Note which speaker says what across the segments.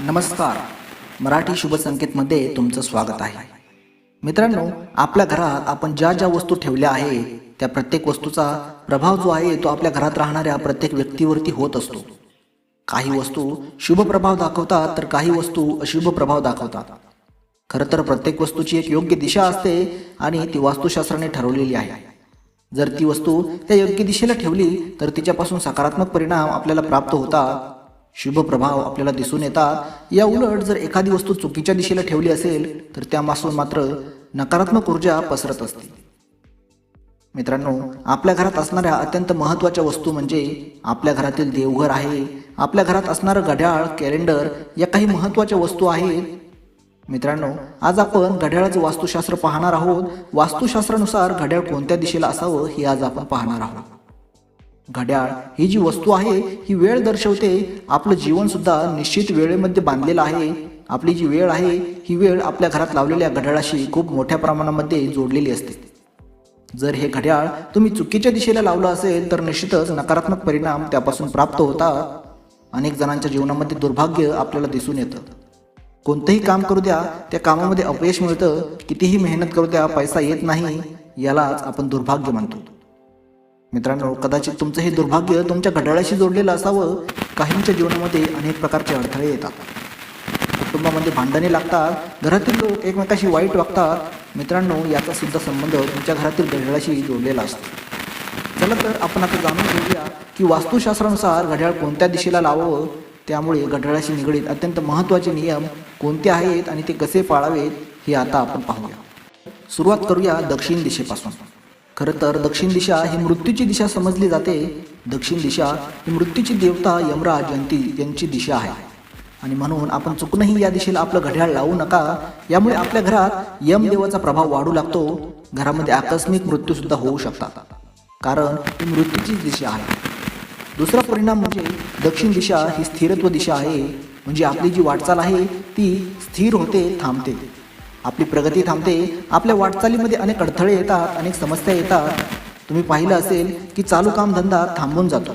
Speaker 1: नमस्कार. मराठी शुभ संकेतमध्ये तुमचं स्वागत आहे. मित्रांनो आपल्या घरात आपण ज्या ज्या वस्तू ठेवल्या आहे त्या प्रत्येक वस्तूचा प्रभाव जो आहे तो आपल्या घरात राहणाऱ्या प्रत्येक व्यक्तीवरती होत असतो. काही वस्तू शुभ प्रभाव दाखवतात तर काही वस्तू अशुभ प्रभाव दाखवतात. खरं तर प्रत्येक वस्तूची एक योग्य दिशा असते आणि ती वास्तुशास्त्राने ठरवलेली आहे. जर ती वस्तू त्या योग्य दिशेला ठेवली तर तिच्यापासून सकारात्मक परिणाम आपल्याला प्राप्त होतात. शुभ प्रभाव आपल्याला दिसून येतात. या उलट जर एखादी वस्तू चुकीच्या दिशेला ठेवली असेल तर त्यापासून मात्र नकारात्मक ऊर्जा पसरत असते. मित्रांनो आपल्या घरात असणाऱ्या अत्यंत महत्त्वाच्या वस्तू म्हणजे आपल्या घरातील देवघर आहे. आपल्या घरात असणारं घड्याळ कॅलेंडर या काही महत्त्वाच्या वस्तू आहेत. मित्रांनो आज आपण घड्याळाचं वास्तुशास्त्र पाहणार आहोत. वास्तुशास्त्रानुसार घड्याळ कोणत्या दिशेला असावं हे आज आपण पाहणार आहोत. घड्याळ ही जी वस्तू आहे ही वेळ दर्शवते. आपलं जीवन सुद्धा निश्चित वेळेमध्ये बांधलेलं आहे. आपली जी वेळ आहे ही वेळ आपल्या घरात लावलेल्या घड्याळाशी खूप मोठ्या प्रमाणामध्ये जोडलेली असते. जर हे घड्याळ तुम्ही चुकीच्या दिशेला लावलं असेल तर निश्चितच नकारात्मक परिणाम त्यापासून प्राप्त होतात अनेक जणांच्या जीवनामध्ये दुर्भाग्य आपल्याला दिसून येतं. कोणतंही काम करू द्या त्या कामामध्ये अपयश मिळतं. कितीही मेहनत करू द्या पैसा येत नाही. यालाच आपण दुर्भाग्य म्हणतो. मित्रांनो कदाचित तुमचं हे दुर्भाग्य तुमच्या घड्याळाशी जोडलेलं असावं. काहींच्या जीवनामध्ये अनेक प्रकारचे अडथळे येतात. कुटुंबामध्ये भांडणे लागतात. घरातील लोक एकमेकाशी वाईट वागतात. मित्रांनो याचा सुद्धा संबंध तुमच्या घरातील घड्याळाशी जोडलेला असतो. चला तर आपण आता जाणून घेऊया की वास्तुशास्त्रानुसार घड्याळ कोणत्या दिशेला लावावं? त्यामुळे घड्याळाशी निगडीत अत्यंत महत्त्वाचे नियम कोणते आहेत आणि ते कसे पाळावेत हे आता आपण पाहूया. सुरुवात करूया दक्षिण दिशेपासून. खरं तर दक्षिण दिशा ही मृत्यूची दिशा समजली जाते. दक्षिण दिशा ही मृत्यूची देवता यमराज जयंती यांची दिशा आहे. आणि म्हणून आपण चुकूनही या दिशेला आपलं घड्याळ लावू नका. यामुळे आपल्या घरात यमदेवाचा प्रभाव वाढू लागतो. घरामध्ये आकस्मिक मृत्यू सुद्धा होऊ शकतात. कारण ही मृत्यूची दिशा आहे. दुसरा परिणाम म्हणजे दक्षिण दिशा ही स्थिरत्व दिशा आहे. म्हणजे आपली जी वाटचाल आहे ती स्थिर होते थांबते. आपली प्रगती थांबते. आपल्या वाटचालीमध्ये अनेक अडथळे येतात अनेक समस्या येतात. तुम्ही पाहिलं असेल की चालू कामधंदा थांबून जातो.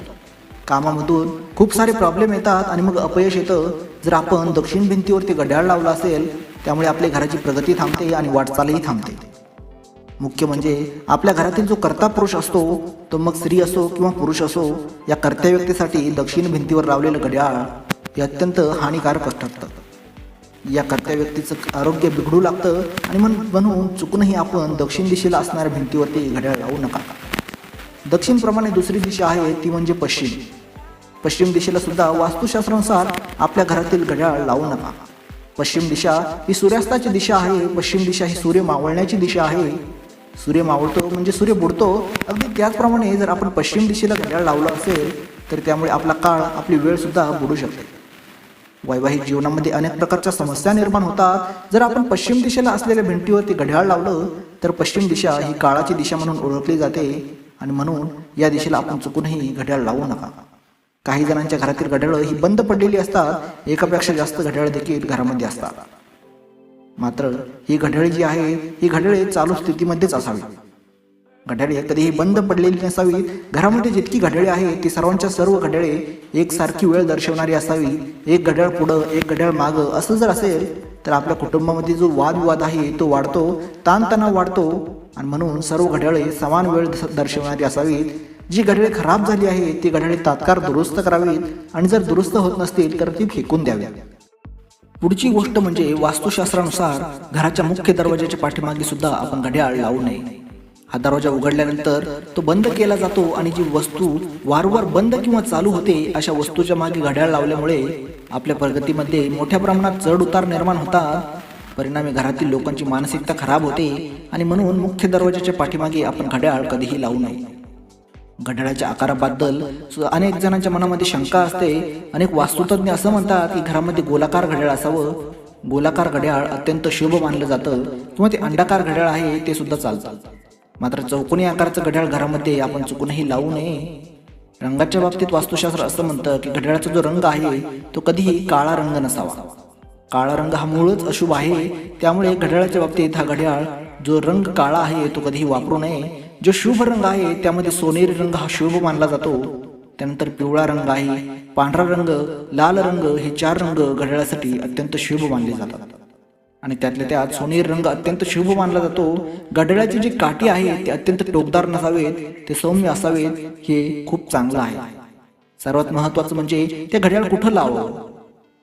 Speaker 1: कामामधून खूप सारे प्रॉब्लेम येतात आणि मग अपयश येतं. जर आपण दक्षिण भिंतीवरती घड्याळ लावला असेल त्यामुळे आपल्या घराची प्रगती थांबते आणि वाटचालही थांबते. मुख्य म्हणजे आपल्या घरातील जो कर्ता पुरुष असतो तो मग स्त्री असो किंवा पुरुष असो या कर्त्या व्यक्तीसाठी दक्षिण भिंतीवर लावलेलं घड्याळ हे अत्यंत हानिकारक ठरतं. या कर्त्या व्यक्तीचं आरोग्य बिघडू लागतं आणि म्हण म्हणून चुकूनही आपण दक्षिण दिशेला असणाऱ्या भिंतीवरती घड्याळ लावू नका. दक्षिणप्रमाणे दुसरी दिशा आहे ती म्हणजे पश्चिम. पश्चिम दिशेला सुद्धा वास्तुशास्त्रानुसार आपल्या घरातील घड्याळ लावू नका. पश्चिम दिशा ही सूर्यास्ताची दिशा आहे पश्चिम दिशा ही सूर्य मावळण्याची दिशा आहे. सूर्य मावळतो म्हणजे सूर्य बुडतो. अगदी त्याचप्रमाणे जर आपण पश्चिम दिशेला घड्याळ लावलं असेल तर त्यामुळे आपला काळ आपली वेळ सुद्धा बुडू शकते. वैवाहिक जीवनामध्ये अनेक प्रकारच्या समस्या निर्माण होतात. जर आपण पश्चिम दिशेला असलेल्या भिंतीवरती घड्याळ लावलं तर पश्चिम दिशा ही काळाची दिशा म्हणून ओळखली जाते. आणि म्हणून या दिशेला आपण चुकूनही घड्याळ लावू नका. काही जणांच्या घरातील घड्याळं ही बंद पडलेली असतात. एकापेक्षा जास्त घड्याळ देखील घरामध्ये असतात. मात्र ही घड्याळे जी आहे ही घड्याळे चालू स्थितीमध्येच असावी. घड्याळे कधीही बंद पडलेली नसावी. घरामध्ये जितकी घड्याळे आहेत ती सर्वांच्या सर्व घड्याळे एकसारखी वेळ दर्शवणारी असावी. एक घड्याळ पुढं एक घड्याळ मागं. असं जर असेल तर आपल्या कुटुंबामध्ये जो वादविवाद आहे तो वाढतो ताणतणाव वाढतो. आणि म्हणून सर्व घड्याळे समान वेळ दर्शवणारी असावीत. जी घड्याळे खराब झाली आहे ती घड्याळे तात्काळ दुरुस्त करावीत. आणि जर दुरुस्त होत नसतील तर ती फेकून द्यावी पुढची गोष्ट म्हणजे वास्तुशास्त्रानुसार घराच्या मुख्य दरवाजाच्या पाठीमागे सुद्धा आपण घड्याळ लावू नये. हा दरवाजा उघडल्यानंतर तो बंद केला जातो आणि जी वस्तू वारंवार बंद किंवा चालू होते अशा वस्तूच्या मागे घड्याळ लावल्यामुळे आपल्या प्रगतीमध्ये मोठ्या प्रमाणात चढ उतार निर्माण होतात परिणामी घरातील लोकांची मानसिकता खराब होते आणि म्हणून मुख्य दरवाजाच्या पाठीमागे आपण घड्याळ कधीही लावू नये. घड्याळाच्या आकाराबद्दल सुद्धा अनेक जणांच्या मनामध्ये शंका असते. अनेक वास्तुतज्ञ असं म्हणतात की घरामध्ये गोलाकार घड्याळ असावं. गोलाकार घड्याळ अत्यंत शुभ मानलं जातं. किंवा ते अंडाकार घड्याळ आहे ते सुद्धा चालतं. मात्र चौकोनी आकाराचं घड्याळ घरामध्ये आपण चुकूनही लावू नये. रंगाच्या बाबतीत वास्तुशास्त्र असं म्हणतं की घड्याळाचा जो रंग आहे तो कधीही काळा रंग नसावा. काळा रंग हा मूळच अशुभ आहे त्यामुळे घड्याळाच्या बाबतीत हा घड्याळ जो रंग काळा आहे तो कधीही वापरू नये. जो शुभ रंग आहे त्यामध्ये सोनेरी रंग हा शुभ मानला जातो. त्यानंतर पिवळा रंग आहे पांढरा रंग लाल रंग हे चार रंग घड्याळासाठी अत्यंत शुभ मानले जातात. आणि त्यातल्या त्यात सोनेरी रंग अत्यंत शुभ मानला जातो. घड्याळाची जी काठी आहे ते अत्यंत टोकदार नसावेत ते सौम्य असावेत हे खूप चांगलं आहे. सर्वात महत्वाचं म्हणजे ते घड्याळ कुठं लावावं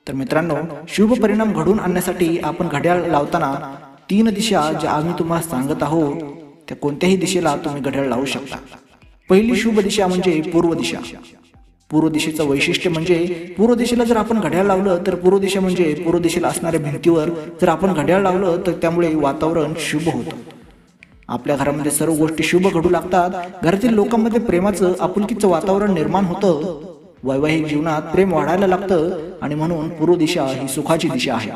Speaker 1: तर मित्रांनो शुभ परिणाम घडून आणण्यासाठी आपण घड्याळ लावताना तीन दिशा ज्या आम्ही तुम्हाला सांगत आहोत त्या कोणत्याही दिशेला तुम्ही घड्याळ लावू शकता. पहिली शुभ दिशा म्हणजे पूर्व दिशा. पूर्व दिशेचं वैशिष्ट्य म्हणजे पूर्व दिशेला जर आपण घड्याळ लावलं तर पूर्व दिशा म्हणजे पूर्व दिशेला असणाऱ्या भिंतीवर जर आपण घड्याळ लावलं तर त्यामुळे वातावरण शुभ होतं. आपल्या घरामध्ये सर्व गोष्टी शुभ घडू लागतात. घरातील लोकांमध्ये प्रेमाचं आपुलकीचं वातावरण निर्माण होतं. वैवाहिक जीवनात प्रेम वाढायला लागतं आणि म्हणून पूर्व दिशा ही सुखाची दिशा आहे.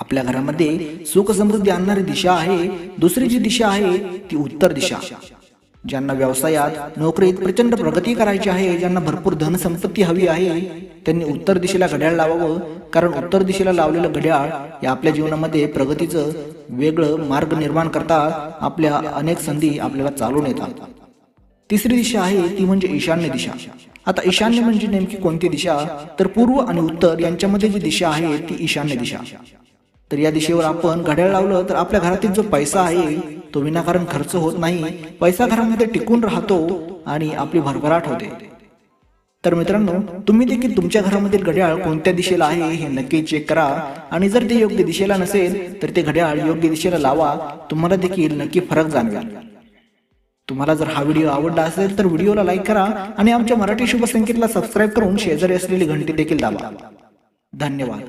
Speaker 1: आपल्या घरामध्ये सुख समृद्धी आणणारी दिशा आहे. दुसरी जी दिशा आहे ती उत्तर दिशा. ज्यांना व्यवसायात नोकरीत प्रचंड प्रगती करायची आहे ज्यांना भरपूर धनसंपत्ती हवी आहे त्यांनी उत्तर दिशेला घड्याळ लावावं कारण उत्तर दिशेला लावलेलं घड्याळ हे आपल्या जीवनामध्ये प्रगतीचं वेगळं मार्ग निर्माण करतात आपल्या अनेक संधी आपल्याला चालून येतात. तिसरी दिशा आहे ती म्हणजे ईशान्य दिशा. आता ईशान्य म्हणजे नेमकी कोणती दिशा? तर पूर्व आणि उत्तर यांच्यामध्ये जी दिशा आहे ती ईशान्य दिशा. तर या दिशेवर आपण घड्याळ लावलं तर आपल्या घरातील जो पैसा आहे तो विनाकारण खर्च होत नाही पैसा घरामध्ये टिकून राहतो आणि आपली भरभराट होते. तर मित्रांनो तुम्ही देखील तुमच्या घरामधील घड्याळ कोणत्या दिशेला आहे हे नक्की चेक करा. आणि जर ते योग्य दिशेला नसेल तर ते घड्याळ योग्य दिशेला लावा. तुम्हाला देखील नक्की फरक जाणवेल. तुम्हाला जर हा व्हिडिओ आवडला असेल तर व्हिडिओला लाईक करा आणि आमच्या मराठी शुभसंकेतला सबस्क्राईब करून शेजारी असलेली घंटी देखील दाबा. धन्यवाद.